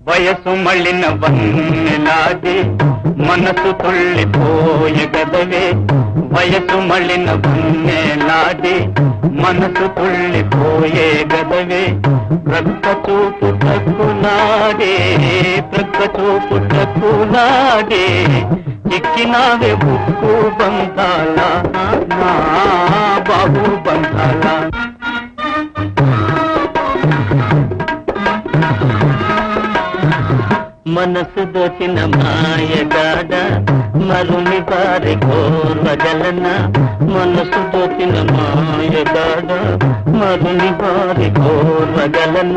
వయసు మళ్ళిన వన్నెలాది మనసు తుళ్ళిపోయే గదవే వయసు మళ్ళిన వన్నెలాది మనసు తుళ్ళిపోయే గదవే ప్రక్క చూపు తక్కునాడే ప్రక్క చూపు తక్కునాడే ఎక్కినావే బుక్కు బంధాల నా బాబు బంధాల. మనసు దోచిన మాయగాడ మరుని పారి గోర్వగలన మనసు దోచిన మాయగాడ మరుని పారి గోర్వగలన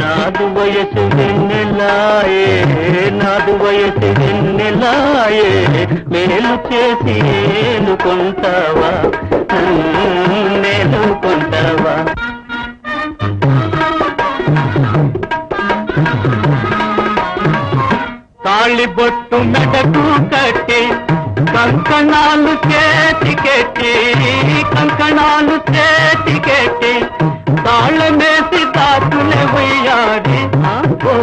నాదు వయసు వెన్నెలాయే నాదు వయసు వెన్నెలాయే. మేలు చేసి ఏలుకుంటావా తాళి బొట్టు మెడకు కట్టి కంకణాలు చేతికెట్టి కంకణాలు చేతికెట్టి తాళమేసి తాకునే వయ్యారి ఓ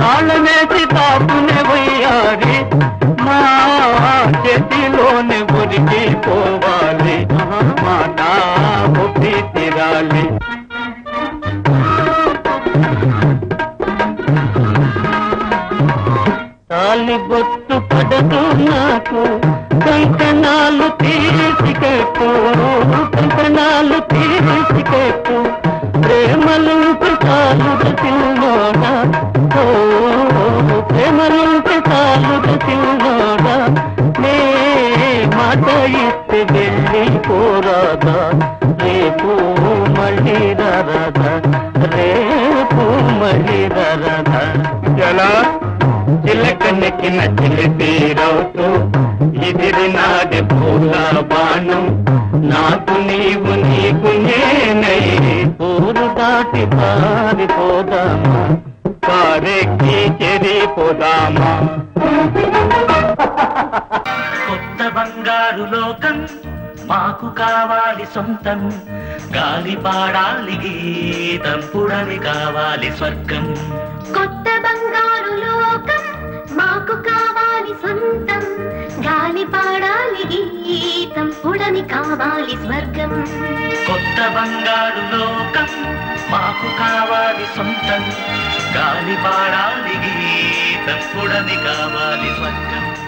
తాళమేసి తాకునే వయ్యారి మా చేతిలోనే ఉరికి పోవాలి. మాట ఒప్పి తిరాలి తాలి బొట్టు పడదు నాకు. కంకణాలు తీసి కట్టు కంకణాలు తీసి కట్టు ప్రేమలు చాలు తిన్నోడ ప్రేమలు చాలు తిన్నోడ నే మాట ఇస్తే వెళ్ళి పోరాదా. రేపు మళ్ళీ రాదా రేపు మళ్ళీ రాదా ఎలా? చిలకనెక్కిన చిలిపీరవుతూ ఎదిరినాది పూల బాణం. నాకు నీవు నీకు నేనై ఊరు దాటి పారిపోదామా కారెక్కి చెరిపోదామా కొత్త బంగారు లోకం మాకు కావాలి సొంతం. గాలి పాడాలి గీతం పుడమి కావాలి స్వర్గం. కొత్త బంగారు లోకం మాకు కావాలి సొంతం. గాలి పాడాలి గీతం పుడమి కావాలి స్వర్గం. కొత్త బంగారు లోకం మాకు కావాలి సొంతం. గాలి పాడాలి గీతం పుడమి కావాలి స్వర్గం.